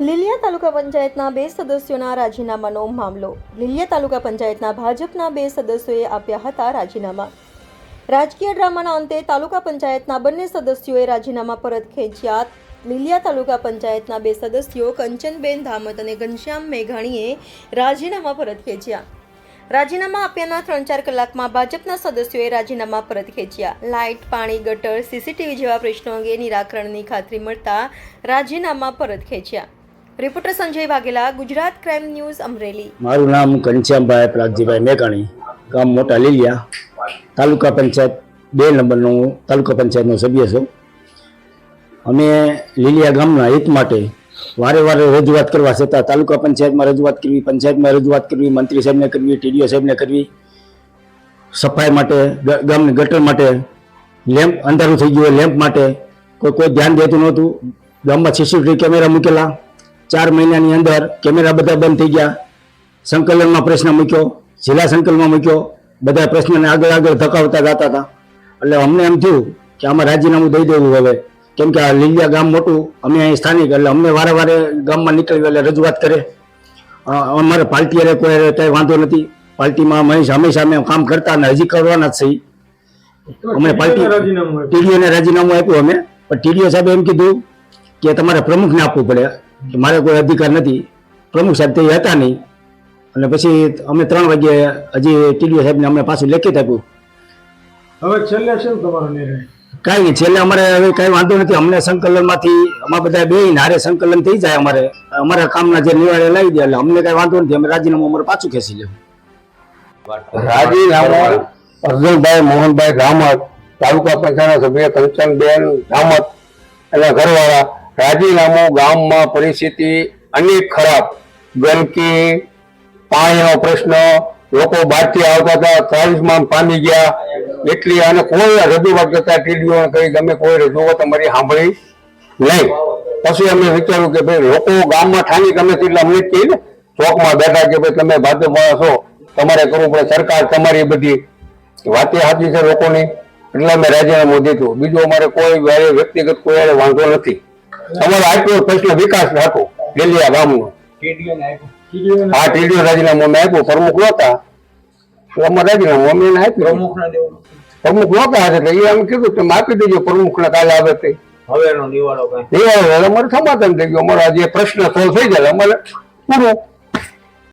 લીલિયા તાલુકા પંચાયતના બે સદસ્યોના રાજીનામાનો મામલો. લીલિયા તાલુકા પંચાયતના ભાજપના બે સદસ્યોએ આપ્યા હતા રાજીનામા. રાજકીય ડ્રામાના અંતે તાલુકા પંચાયતના બંને સદસ્યોએ રાજીનામા પરત ખેંચ્યા. લીલિયા તાલુકા પંચાયતના બે સદસ્યો કંચનબેન ધામત અને ઘનશ્યામ મેઘાણીએ રાજીનામા પરત ખેંચ્યા. રાજીનામા આપ્યાના ત્રણ ચાર કલાકમાં ભાજપના સદસ્યોએ રાજીનામા પરત ખેંચ્યા. લાઇટ, પાણી, ગટર, સીસીટીવી જેવા પ્રશ્નો અંગે નિરાકરણની ખાતરી મળતા રાજીનામા પરત ખેંચ્યા. Reporter Sanjay Vaghela, Gujarat crime news Amreli. મારું નામ ઘનશ્યામભાઈ પ્રાગજીભાઈ મેઘાણી, ગામ મોટા લીલિયા, તાલુકા પંચાયત બે નંબરનો તાલુકા પંચાયતનો સભ્ય છું. અમે લીલિયા ગામના હિત માટે વારે વારે રજૂઆત કરવા છતાં તાલુકા પંચાયતમાં રજૂઆત કરવી, પંચાયતમાં રજૂઆત કરવી, મંત્રી સાહેબને કરવી, ટીડીઓ સાહેબને કરવી, સફાઈ માટે ગામની ગટર માટે, લેમ્પ અંધારું થઈ ગયું લેમ્પ માટે કોઈ કોઈ ધ્યાન દેતું નહોતું. ગામમાં સીસીટીવી કેમેરા મૂકેલા. ચાર મહિનાની અંદર કેમેરા બધા બંધ થઈ ગયા. સંકલનમાં પ્રશ્ન મૂક્યો જિલ્લા સંકલનમાં મૂક્યો. બધા પ્રશ્નને આગળ આગળ ધકાવતા જતા હતા. એટલે અમને એમ થયું કે આમાં રાજીનામું દઈ દેવું હવે. કેમ કે આ લીલિયા ગામ મોટું અમે અહીં સ્થાનિક એટલે અમને વારે વારે ગામમાં નીકળ્યું એટલે રજૂઆત કરે. અમારે પાર્ટી અરે કોઈ અરે કંઈ વાંધો નથી. પાર્ટીમાં મહેશ હંમેશા અમે કામ કરતા અને હજી કરવાના જ છીએ. અમે પાર્ટી ટીડીઓને રાજીનામું આપ્યું. અમે. પણ ટીડીઓ સાહેબે એમ કીધું કે તમારે પ્રમુખને આપવું પડે. મારે કોઈ અધિકાર નથી. પ્રમુખ સાહેબ તે હતા નહીં. અને પછી અમે ત્રણ વાગે હજી ટીડીઓ સાહેબને અમે પાછું લેખિત આપ્યું. હવે છેલ્લે શું તમારો નિર્ણય? કાંઈ નહીં છેલ્લે અમારે હવે કાંઈ વાંધો નથી. અમને સંકલનમાંથી અમારા બધા બે હારે સંકલન થઈ જાય અમારે. અમારા કામના જે નિવાડે લાવી દે એટલે અમને કાંઈ વાંધો નથી. અમે રાજીનામું અમારે પાછું ખેંચી લેવું. રાજીનામું અર્જુનભાઈ મોહનભાઈ રામત તાલુકા પંચાયતના સભ્ય કંચનબેન રામત એના ઘરવાળા રાજીનામું ગામમાં પરિસ્થિતિ અનેક ખરાબ. ગંદકી પાણીનો પ્રશ્ન, લોકો બહારથી આવતા હતા, ત્રાવીસમાં પામી ગયા. એટલી અને કોઈ રજૂઆત કરતા ટીડીઓ કઈ ગમે કોઈ રજૂઆત અમારી સાંભળી નહીં પછી અમે વિચાર્યું કે ભાઈ, લોકો ગામમાં ઠાની ગમે તેટલા, અમને જ ને ચોકમાં બેઠા કે ભાઈ, તમે ભાજપમાં છો, તમારે કરવું પડે, સરકાર તમારી બધી વાતે સાચી છે લોકોની. એટલે અમે રાજીનામું દીધું. બીજું અમારે કોઈ વ્યક્તિગત કોઈ વાંધો નથી. અમારો આટલો પ્રશ્ન વિકાસ હતો ડેલિયા ગામનો. હા ટીડીઓ રાજીનામું અમે આપ્યું પ્રમુખ નહોતા. અમારે રાજીનામું અમે એને આપ્યું. પ્રમુખ નહોતા એટલે એ અમે કીધું તમે આપી દેજો પ્રમુખને કાલે આવે તે. હવેનો આવે એટલે અમારે સમાધાન થઈ ગયું. અમારા જે પ્રશ્ન સોલ્વ થઈ જાય અમારે પૂરું.